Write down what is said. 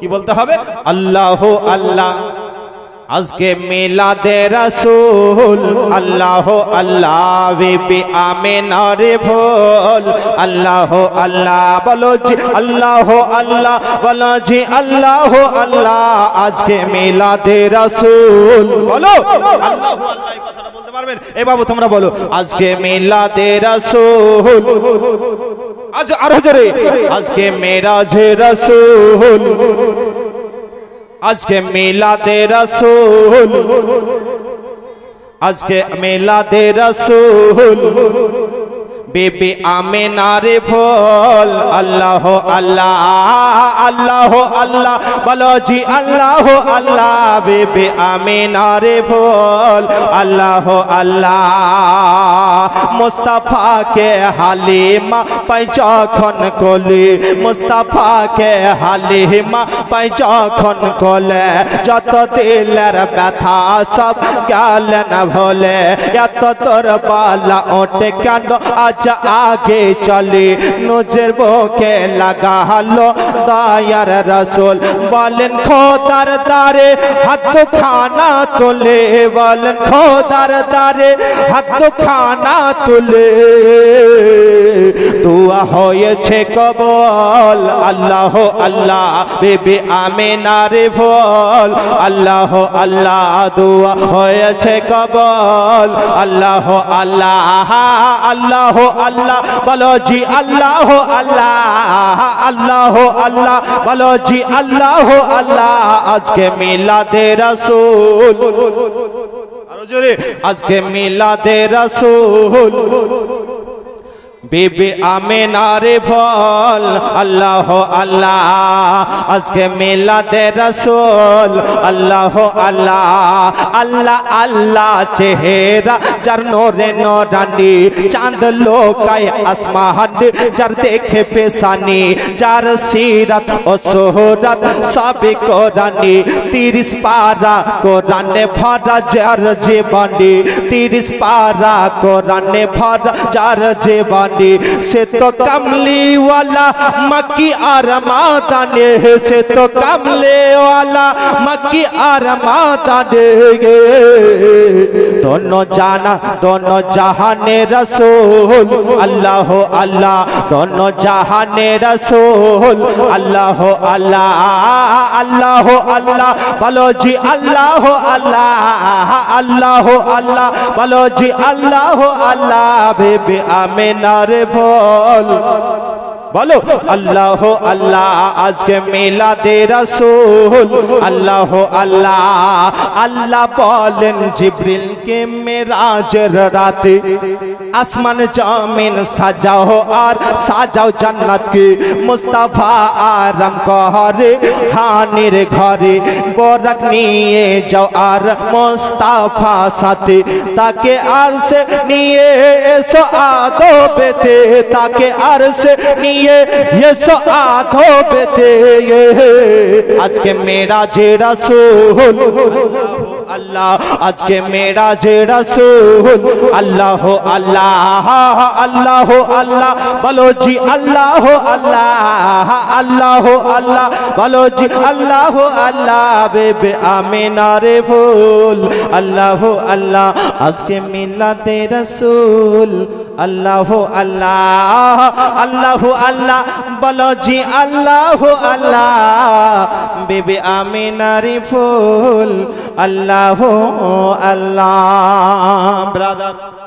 কি বলতে হবে? আল্লাহ আল্লাহ। আজকে মিলাদে রাসূল, আল্লাহ আল্লাহ বিবি আমিনার ভোল। আল্লাহ আল্লাহ বলো জি, আল্লাহ আল্লাহ বলো জি, আল্লাহ আল্লাহ। আজকে মিলাদে রাসূল, বলো। আল্লাহ আল্লাহ বলতে পারবেন? এ বাবু, তোমরা বলো, আজকে মিলাদে রাসূল। আজ আরও জোরে আজকে মেরাজে রাসূল। আজকে মিলাদে রাসূল। আজকে মিলাদে রাসূল। বেবি আমেনারে ফল আল্লাহ আল্লাহ আল্লাহ আল্লাহ। বলো জি, আল্লাহ আল্লাহ, বেবি আমেনারে ফল আল্লাহ আল্লাহ। মুস্তাফাকে হালিমা পাই যখন কলি। মুস্তাফাকে হালিমা পাই যখন কলে। যত দিলের ব্যথা সব গেল না ভোলে। এত তোর পালা ওটে কাণ্ড আজ আগে চলে নজর বুকে লাগালো দয়ার রসুল বলেন খোদার দারে হাত খানা তোলে বলেন খোদার দারে হাত খানা তুলে দুয়া হয়েছে কবল। আল্লাহ আল্লাহ, বেবি আমেনারে ফল আল্লাহ আল্লাহ, দুয়া হয়েছে কবল। আল্লাহ আল্লাহ আল্লাহ আল্লাহ, বলো জি, আল্লাহ আল্লাহ আল্লাহ আল্লাহ, বলো জি, আল্লাহ আল্লাহ, আজকে মিলাদে রাসূল। আজকে মিলাদে রাসূল। বিবি আমেনারে ফল আল্লাহ আল্লাহ। আজকে মিলাদে রসোল আল্লাহ আল্লাহ। আল্লাহ আল্লাহ চেহারা যার নোরে নোরানি, চাঁদ লোকায় আসমান যার দেখে পেশানি, যার সিরাত ও সোহরাত সবই কোরআনি তিরিশ পারা কোরআনে ভরা যার জীবনী, তিরিশ পারা কোরআনে ভরা যার জীবনী। সে তো কামলিওয়ালা মাকি আর মাদানে, সে তো কামলেওয়ালা মাকি আর মাদানে গে। দোনো জানা, দোনো জাহানে রসুল, আল্লাহ আল্লাহ। দোনো জাহানে রসুল, আল্লাহ আল্লাহ আল্লাহ আল্লাহ। বলো জি আল্লাহ আল্লাহ আল্লাহ আল্লাহ। বলো জি আল্লাহ আল্লাহ, বেবে আমেনার ফল বলো, আল্লাহ আল্লাহ, আজকে মিলাদে রাসূল। আল্লাহ আল্লাহ আল্লাহ বলেন জিবরিলকে মেরাজের রাতে আসমান জমিন সাজাও আর সাজাও জান্নাতকে। মুস্তাফা আরাম করে হানির ঘরে বরাক নিয়ে যাও আর মুস্তাফা সাথে। তাকে আর সে নিয়ে এসো আদবেতে তাকে আর সে নিয়ে এসো आज আজকে मेरा যে রাসূল আল্লাহ, আজকে মেরা যে রাসূল। আল্লাহ আল্লাহ আল্লাহ আল্লাহ। বলো জি, আল্লাহ আল্লাহ আল্লাহ আল্লাহ। বলো জি, আল্লাহ আল্লাহ, বেবে আমিনারে ফুল। আল্লাহ আল্লাহ, আজকে মিলাতে রাসূল। আল্লাহ আল্লাহ আল্লাহ আল্লাহ। বলো জি, আল্লাহ আল্লাহ। বেবে আমিনারি ফুল আল্লাহ আল্লাহ। ব্রাদার